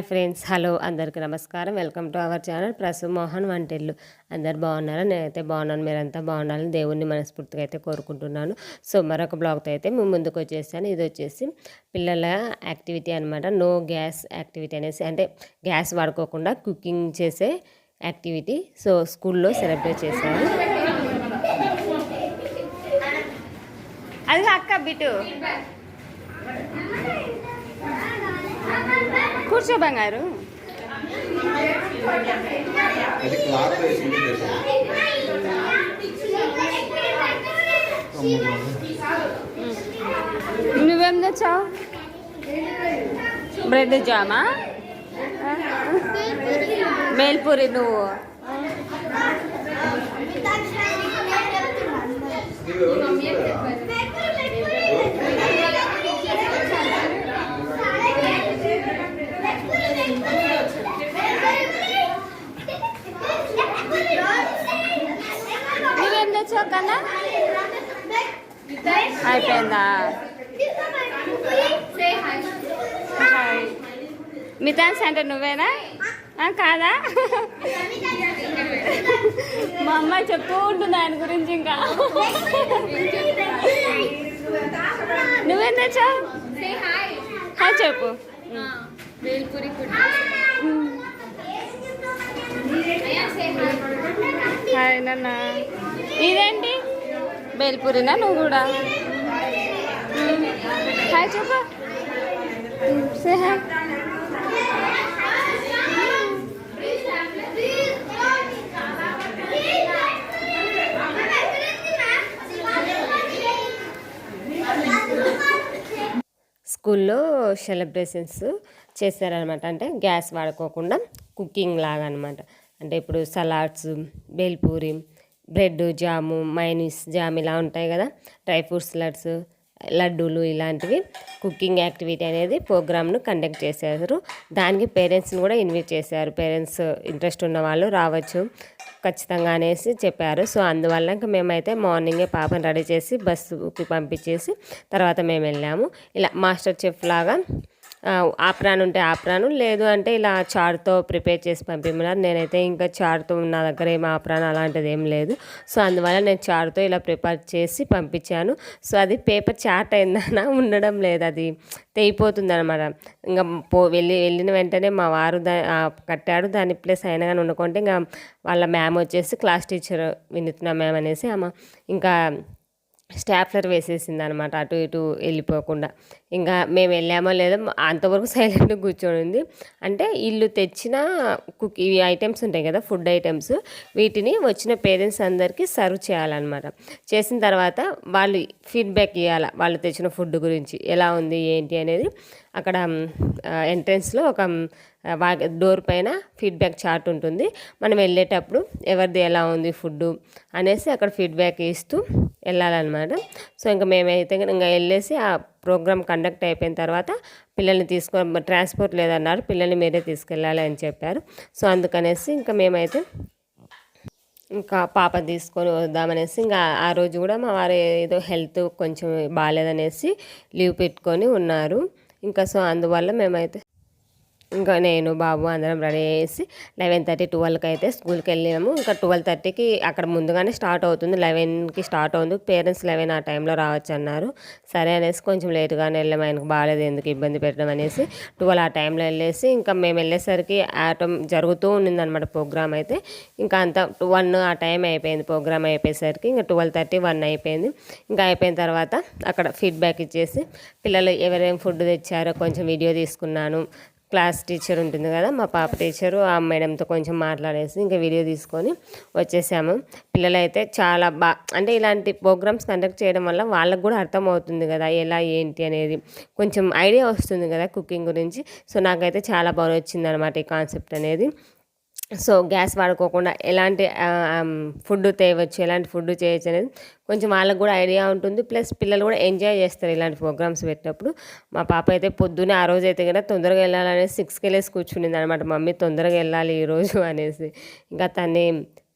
Hi friends hello అందరికీ నమస్కారం. Welcome to our channel Prasu Mohan Vantillu. అందరు బాగున్నారా? నేనైతే బాగున్నాను. మీరంతా బాగున్నారని దేవుణ్ణి మనస్ఫూర్తిగా అయితే కోరుకుంటున్నాను. సో మరొక బ్లాగ్తో అయితే మేము ముందుకు వచ్చేసాను. ఇది వచ్చేసి పిల్లల యాక్టివిటీ అనమాట నో గ్యాస్ యాక్టివిటీ అనేసి అంటే గ్యాస్ వాడుకోకుండా కుకింగ్ చేసే యాక్టివిటీ. సో స్కూల్లో సెలబ్రేట్ చేశాను అది అక్క బిటు కూర్చో బంగారు. నువ్వేం తెచ్చావు? బ్రెడ్ జామా? మేల్పూరి నువ్వేం. అయిపోయిందా? మిథాన్స్ అంటే నువ్వేనా? కాదా? మా అమ్మాయి చెప్తూ ఉంటుంది ఆయన గురించి ఇంకా. నువ్వేం తెచ్చావు? హాయ్ చెప్పు. హాయ్ నాన్న. ఇదేంటి? బేల్పూరినా నువ్వు కూడా? హాయ్ చెప్పు. సే హాయ్ స్కూల్లో సెలబ్రేషన్స్ చేస్తారనమాట అంటే గ్యాస్ వాడుకోకుండా కుకింగ్ లాగా అనమాట అంటే ఇప్పుడు salads bhelpuri bread jam mayonnaise jam ఇలా ఉంటాయి కదా. డ్రై ఫ్రూట్స్ లడ్స్ లడ్డూలు ఇలాంటివి కుకింగ్ యాక్టివిటీ అనేది ప్రోగ్రామ్ను కండక్ట్ చేశారు. దానికి పేరెంట్స్ని కూడా ఇన్వైట్ చేశారు. పేరెంట్స్ ఇంట్రెస్ట్ ఉన్న వాళ్ళు రావచ్చు ఖచ్చితంగా అనేసి చెప్పారు. సో అందువల్ల ఇంకా మేమైతే మార్నింగే పాపని రెడీ చేసి బస్సుకి పంపించేసి తర్వాత మేము వెళ్ళాము. ఇలా మాస్టర్ చెఫ్ లాగా ఆప్రాన్ ఉంటే ఆప్రాను లేదు అంటే ఇలా చారుతో ప్రిపేర్ చేసి పంపించమన్నారు. నేనైతే ఇంకా చారుతో నా దగ్గర ఏం ఆప్రాన్ అలాంటిది ఏం లేదు. సో అందువల్ల నేను చారుతో ఇలా ప్రిపేర్ చేసి పంపించాను. సో అది పేపర్ చాట్ అయిందన ఉండడం లేదు. అది తెగిపోతుంది అనమాట ఇంకా పో వెళ్ళి వెళ్ళిన వెంటనే మా వారు దా కట్టాడు దాని ప్లేస్ అయినా కానీ ఉండకుంటే ఇంకా వాళ్ళ మ్యామ్ వచ్చేసి క్లాస్ టీచర్ వినుతున్న మ్యామ్ అనేసి ఆమె ఇంకా స్టాప్లర్ వేసేసింది అనమాట అటు ఇటు వెళ్ళిపోకుండా. ఇంకా మేము వెళ్ళామో లేదో అంతవరకు సైలెంట్గా కూర్చొని ఉంది. అంటే ఇల్లు తెచ్చిన కుక్ ఇవి ఐటమ్స్ ఉంటాయి కదా ఫుడ్ ఐటమ్స్ వీటిని వచ్చిన పేరెంట్స్ అందరికీ సర్వ్ చేయాలన్నమాట. చేసిన తర్వాత వాళ్ళు ఫీడ్బ్యాక్ ఇవ్వాలి వాళ్ళు తెచ్చిన ఫుడ్ గురించి ఎలా ఉంది ఏంటి అనేది అక్కడ ఎంట్రన్స్లో ఒక డోర్ పైన ఫీడ్బ్యాక్ చార్ట్ ఉంటుంది. మనం వెళ్ళేటప్పుడు ఎవరిది ఎలా ఉంది ఫుడ్ అనేసి అక్కడ ఫీడ్బ్యాక్ ఇస్తూ వెళ్ళాలన్నమాట. సో ఇంకా మేమైతే ఇంకా వెళ్ళేసి ఆ ప్రోగ్రామ్ కండక్ట్ అయిపోయిన తర్వాత పిల్లల్ని తీసుకొని ట్రాన్స్పోర్ట్ లేదన్నారు పిల్లల్ని మీరే తీసుకెళ్ళాలి అని చెప్పారు. సో అందుకనేసి ఇంకా మేమైతే ఇంకా పాప తీసుకొని వద్దామనేసి ఇంకా ఆ రోజు కూడా మా వారు ఏదో హెల్త్ కొంచెం బాగాలేదనేసి లీవ్ పెట్టుకొని ఉన్నారు. ఇంకా సో అందువల్ల మేమైతే ఇంకా నేను బాబు అందరం రెడీ చేసి లెవెన్ థర్టీ ట్వెల్వ్కి అయితే స్కూల్కి వెళ్ళాము ఇంకా ట్వెల్వ్ థర్టీకి అక్కడ ముందుగానే స్టార్ట్ అవుతుంది. లెవెన్కి స్టార్ట్ అవుతుంది పేరెంట్స్ లెవెన్ ఆ టైంలో రావచ్చు అన్నారు. సరే అనేసి కొంచెం లేట్గానే వెళ్ళాము ఆయనకు బాగాలేదు. ఎందుకు ఇబ్బంది పెట్టడం అనేసి ట్వెల్వ్ ఆ టైంలో వెళ్ళేసి ఇంకా మేము వెళ్ళేసరికి ఆటో జరుగుతూ ఉండింది అనమాట ప్రోగ్రామ్ అయితే. ఇంకా అంత వన్ ఆ టైం అయిపోయింది. ప్రోగ్రామ్ అయిపోయేసరికి ఇంకా ట్వెల్వ్ థర్టీ వన్ అయిపోయింది. ఇంకా అయిపోయిన తర్వాత అక్కడ ఫీడ్బ్యాక్ ఇచ్చేసి పిల్లలు ఎవరేం ఫుడ్ తెచ్చారో కొంచెం వీడియో తీసుకున్నాను. క్లాస్ టీచర్ ఉంటుంది కదా మా పాప టీచరు ఆ మేడంతో కొంచెం మాట్లాడేసి ఇంకా వీడియో తీసుకొని వచ్చేసాము. పిల్లలైతే చాలా బా అంటే ఇలాంటి ప్రోగ్రామ్స్ కండక్ట్ చేయడం వల్ల వాళ్ళకు కూడా అర్థమవుతుంది కదా ఎలా ఏంటి అనేది. కొంచెం ఐడియా వస్తుంది కదా కుకింగ్ గురించి. సో నాకైతే చాలా బాగా వచ్చింది అనమాట ఈ కాన్సెప్ట్ అనేది. సో గ్యాస్ వాడుకోకుండా ఎలాంటి ఫుడ్ తేవచ్చు ఎలాంటి ఫుడ్ చేయొచ్చు అనేది కొంచెం వాళ్ళకు కూడా ఐడియా ఉంటుంది. ప్లస్ పిల్లలు కూడా ఎంజాయ్ చేస్తారు ఇలాంటి ప్రోగ్రామ్స్ పెట్టినప్పుడు. మా పాప అయితే పొద్దున్నే ఆ రోజు అయితే కదా తొందరగా వెళ్ళాలనేసి సిక్స్కి వెళ్ళేసి కూర్చునింది అనమాట మమ్మీ తొందరగా వెళ్ళాలి ఈరోజు అనేసి. ఇంకా తన్ని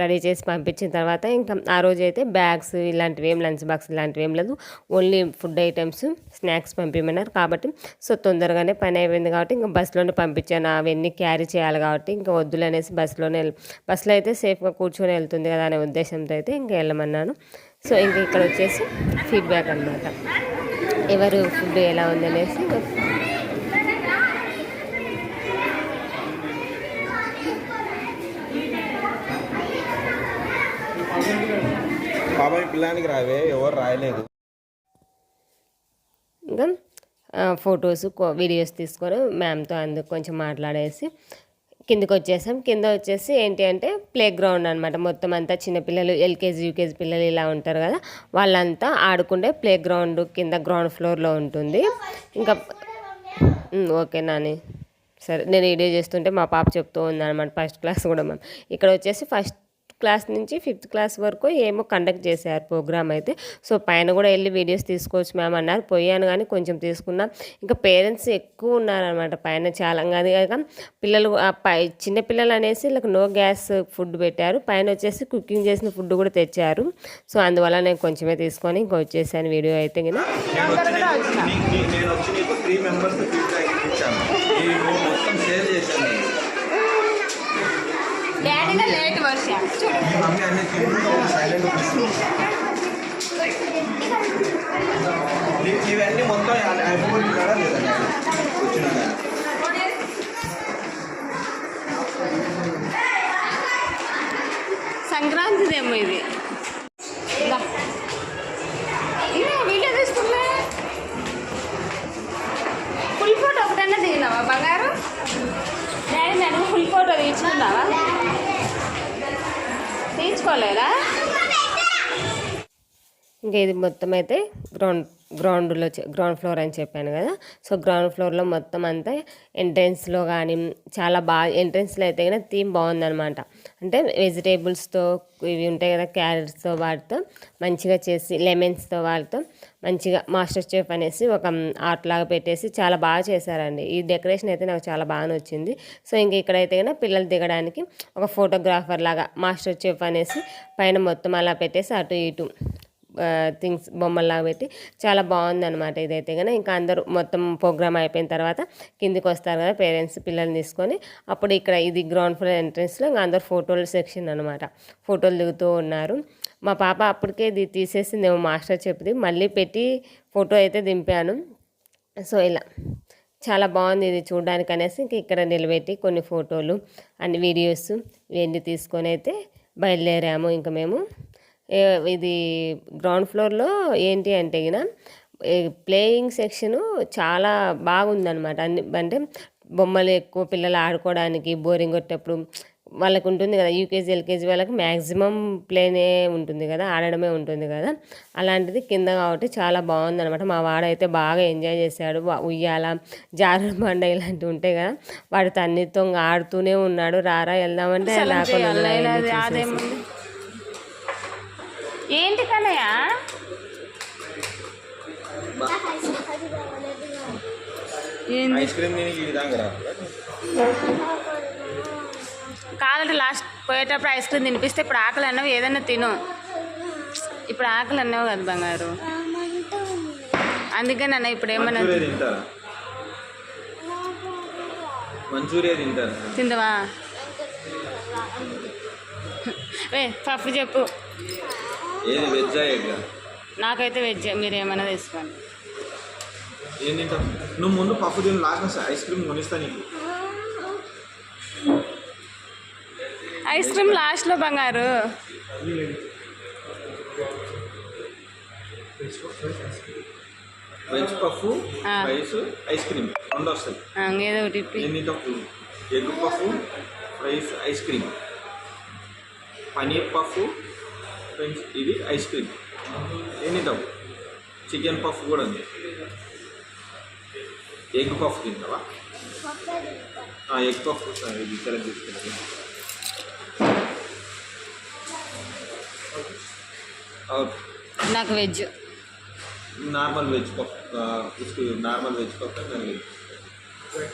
రెడీ చేసి పంపించిన తర్వాత ఇంకా ఆ రోజు అయితే బ్యాగ్స్ ఇలాంటివి ఏం లంచ్ బాక్స్ ఇలాంటివి ఏం లేదు. ఓన్లీ ఫుడ్ ఐటమ్స్ స్నాక్స్ పంపించమన్నారు కాబట్టి. సో తొందరగానే పని అయిపోయింది కాబట్టి ఇంకా బస్సులోనే పంపించాను. అవన్నీ క్యారీ చేయాలి కాబట్టి ఇంకా వద్దులు అనేసి బస్సులోనే బస్సులో అయితే సేఫ్గా కూర్చొని వెళ్తుంది కదా అనే ఉద్దేశంతో అయితే ఇంకా వెళ్ళమన్నాను. సో ఇంకా ఇక్కడ వచ్చేసి ఫీడ్బ్యాక్ అనమాట ఎవరు ఫుడ్ ఎలా ఉంది బాబాయ్ పిల్లానికి రావే ఎవరు రాయలేదు. ఇంకా ఫొటోస్ వీడియోస్ తీసుకొని మ్యామ్తో అందుకు కొంచెం మాట్లాడేసి కిందకి వచ్చేసాం. కింద వచ్చేసి ఏంటి అంటే ప్లే గ్రౌండ్ అనమాట మొత్తం అంతా చిన్నపిల్లలు ఎల్కేజీ యూకేజీ పిల్లలు ఇలా ఉంటారు కదా వాళ్ళంతా ఆడుకుంటే ప్లే గ్రౌండ్ కింద గ్రౌండ్ ఫ్లోర్లో ఉంటుంది. ఇంకా ఓకే నాని. సరే నేను వీడియో చేస్తుంటే మా పాప చెప్తూ ఉందన్నమాట. ఫస్ట్ క్లాస్ కూడా మ్యామ్ ఇక్కడ వచ్చేసి ఫస్ట్ క్లాస్ నుంచి ఫిఫ్త్ క్లాస్ వరకు ఏమో కండక్ట్ చేశారు ప్రోగ్రామ్ అయితే. సో పైన కూడా వెళ్ళి వీడియోస్ తీసుకోవచ్చు మ్యామ్ అన్నారు. పోయాను కానీ కొంచెం తీసుకున్నా. ఇంకా పేరెంట్స్ ఎక్కువ ఉన్నారనమాట పైన చాలా అది కాక పిల్లలు పై చిన్న పిల్లలు అనేసి వీళ్ళకి నో గ్యాస్ ఫుడ్ పెట్టారు. పైన వచ్చేసి కుకింగ్ చేసిన ఫుడ్ కూడా తెచ్చారు. సో అందువల్ల నేను కొంచెమే తీసుకొని ఇంకా వచ్చేసాను వీడియో అయితే కింద త్రీ మెంబర్స్ ఈ మొత్తం షేర్ చేశాను. డాడీగా లేట్ వర్ష. మీ మమ్మీ అన్ని తింటుంటే సైలెంట్ ఇవన్నీ మొత్తం కదా లేదా? సంక్రాంతిదేమో ఇది. ఇంకా ఇది మొత్తం అయితే గ్రౌండ్ గ్రౌండ్లో గ్రౌండ్ ఫ్లోర్ అని చెప్పాను కదా. సో గ్రౌండ్ ఫ్లోర్లో మొత్తం అంతా ఎంట్రెన్స్లో కానీ చాలా బాగా ఎంట్రెన్స్లో అయితే కానీ థీమ్ బాగుందనమాట అంటే వెజిటేబుల్స్తో ఇవి ఉంటాయి కదా క్యారెట్స్తో వాటితో మంచిగా చేసి లెమన్స్తో వాటితో మంచిగా మాస్టర్ చెఫ్ అనేసి ఒక ఆర్ట్ లాగా పెట్టేసి చాలా బాగా చేశారండి. ఈ డెకరేషన్ అయితే నాకు చాలా బాగా నచ్చింది. సో ఇంక ఇక్కడైతే కనుక పిల్లలు దిగడానికి ఒక ఫోటోగ్రాఫర్ లాగా మాస్టర్ చెఫ్ అనేసి పైన మొత్తం అలా పెట్టేసి అటు ఇటు థింగ్స్ బొమ్మల్లాగా పెట్టి చాలా బాగుందన్నమాట ఇదైతే కానీ ఇంకా అందరూ మొత్తం ప్రోగ్రామ్ అయిపోయిన తర్వాత కిందికి వస్తారు కదా పేరెంట్స్ పిల్లల్ని తీసుకొని. అప్పుడు ఇక్కడ ఇది గ్రౌండ్ ఫ్లోర్ ఎంట్రన్స్లో ఇంకా అందరు ఫోటోల సెక్షన్ అనమాట ఫోటోలు దిగుతూ ఉన్నారు. మా పాప అప్పటికే ఇది తీసేసింది ఏమో మాస్టర్ చెప్పింది. మళ్ళీ పెట్టి ఫోటో అయితే దింపాను. సో ఇలా చాలా బాగుంది ఇది చూడడానికి అనేసి ఇంక ఇక్కడ నిలబెట్టి కొన్ని ఫోటోలు అన్ని వీడియోస్ ఇవన్నీ తీసుకొని అయితే బయలుదేరాము. ఇంకా మేము ఇది గ్రౌండ్ ఫ్లోర్లో ఏంటి అంటే గిన ప్లేయింగ్ సెక్షను చాలా బాగుందన్నమాట. అన్ని అంటే బొమ్మలు ఎక్కువ పిల్లలు ఆడుకోవడానికి బోరింగ్ కొట్టేటప్పుడు వాళ్ళకు ఉంటుంది కదా యూకేజీ ఎల్కేజీ వాళ్ళకి మ్యాక్సిమం ప్లేనే ఉంటుంది కదా ఆడడమే ఉంటుంది కదా. అలాంటిది కింద కాబట్టి చాలా బాగుంది అనమాట మా వాడైతే బాగా ఎంజాయ్ చేశాడు. ఉయ్యాల జారుడు బండ ఇలాంటివి ఉంటాయి కదా వాడితో అన్నితో ఇంకా ఆడుతూనే ఉన్నాడు. రారా వెళ్దామంటే అదేముంది? ఏంటి కన్నయ్య కావాలంటే లాస్ట్ పోయేటప్పుడు ఐస్ క్రీమ్ తినిపిస్తే ఇప్పుడు ఆకలి అన్నావు ఏదైనా తిను. ఇప్పుడు ఆకలి అన్నావు కదా బంగారు. అందుకని అన్న ఇప్పుడు ఏమన్నా మంచూరియా తింటారా? తిందవా ఏ పప్పు చెప్పు. ఏది వెజ్జా ఎగ్ నాకైతే వెజ్ మీరు ఏమైనా తీసుకోండి. ఏం తింటావు నువ్వు ముందు పప్పు తిని లాస్ట్ ఐస్ క్రీమ్ కొనిస్తా నీకు. ఐస్ క్రీమ్ లాస్ట్లో బంగారు. Veg puff. Rice ice cream రెండు వస్తాయి. ఏదో ఒకటి. ఏం తింటావు egg puff rice ice cream. Paneer puff friends ఇది ఐస్ క్రీమ్. తినిద్దాం చికెన్ పఫ్ కూడా ఉంది. ఎగ్ పఫ్ తింటావా? ఎగ్ పఫ్ ఇది ఇక్కడ తీసుకున్నాను నాకు veg. Normal veg puff normal veg puff veg.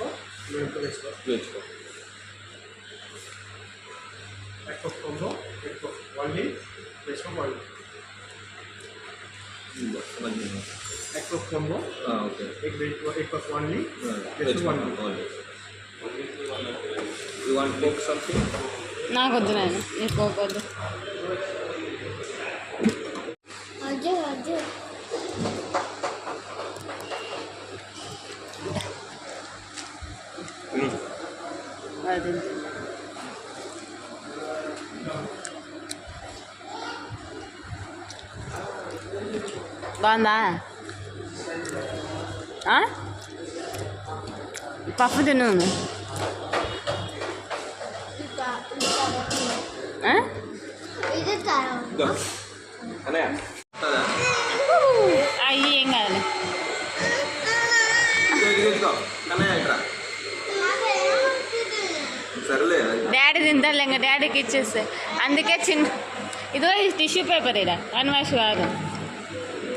Puff. Egg puff egg puff only only, best of only. Egg puff combo, okay egg bait, egg puff only, best of only. You want coke something నాకు వద్దు నేను నీకు కోకొద్దు అదే అదే అది బాగుందా ఆ? పప్పు తిను ఆ? ఇది కారం అనే కదా అయ్యి ఏం కాదులే కన్నయ్య ఇట్రా సరేలే డాడీ తింటారు ఇంకా డాడీకి ఇచ్చేస్తే. అందుకే చిన్న ఇదో ఈ టిష్యూ పేపర్ ఇదా వన్ వాష్ కాదు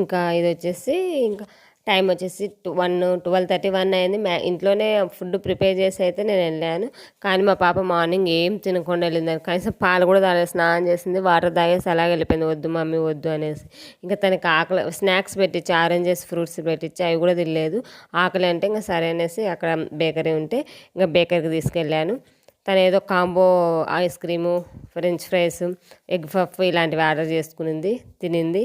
ఇంకా ఇది వచ్చేసి ఇంకా టైం వచ్చేసి వన్ ట్వెల్వ్ థర్టీ వన్ అయింది. మ్యా ఇంట్లోనే ఫుడ్ ప్రిపేర్ చేసి అయితే నేను వెళ్ళాను. కానీ మా పాప మార్నింగ్ ఏం తినకుండా వెళ్ళింది కనీసం పాలు కూడా తాగలేదు. స్నానం చేసింది వాటర్ తాగేసి అలాగే వెళ్ళిపోయింది. వద్దు మమ్మీ వద్దు అనేసి. ఇంకా తనకి ఆకలి స్నాక్స్ పెట్టించి ఆరెంజెస్ ఫ్రూట్స్ పెట్టించి అవి కూడా తినలేదు. ఆకలి అంటే ఇంకా సరే అనేసి అక్కడ బేకరీ ఉంటే ఇంకా బేకరీకి తీసుకెళ్ళాను. తను ఏదో combo ice cream French fries egg puff ఇలాంటివి ఆర్డర్ చేసుకునింది తినింది.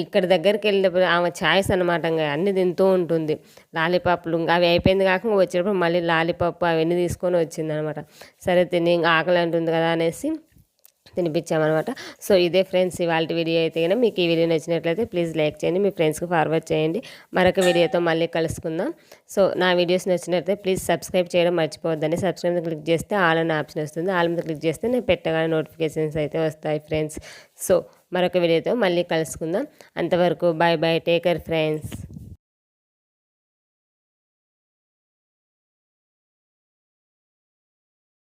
ఇక్కడ దగ్గరికి వెళ్ళినప్పుడు ఆమె ఛాయిస్ అనమాట ఇంకా అన్నీ తింటూ ఉంటుంది. లాలీపాప్లు ఇంకా అవి అయిపోయింది కాకుండా వచ్చేటప్పుడు మళ్ళీ లాలీపాప్ అవన్నీ తీసుకొని వచ్చింది అనమాట సరే తిని ఇంకా ఆకలి అంటుంది కదా అనేసి తినిపించామన్నమాట. సో ఇదే ఫ్రెండ్స్ ఇవాళ వీడియో అయితే కనుక మీకు ఈ వీడియో నచ్చినట్లయితే ప్లీజ్ లైక్ చేయండి మీ ఫ్రెండ్స్కి ఫార్వర్డ్ చేయండి. మరొక వీడియోతో మళ్ళీ కలుసుకుందాం. సో నా వీడియోస్ నచ్చినట్లయితే ప్లీజ్ సబ్స్క్రైబ్ చేయడం మర్చిపోవద్దండి. సబ్స్క్రైబ్ క్లిక్ చేస్తే ఆల్ అనే ఆప్షన్ వస్తుంది. ఆల్ మీద క్లిక్ చేస్తే నేను పెట్టగానే నోటిఫికేషన్స్ అయితే వస్తాయి ఫ్రెండ్స్. సో మరొక వీడియోతో మళ్ళీ కలుసుకుందాం. అంతవరకు బాయ్ బాయ్ టేకర్ ఫ్రెండ్స్.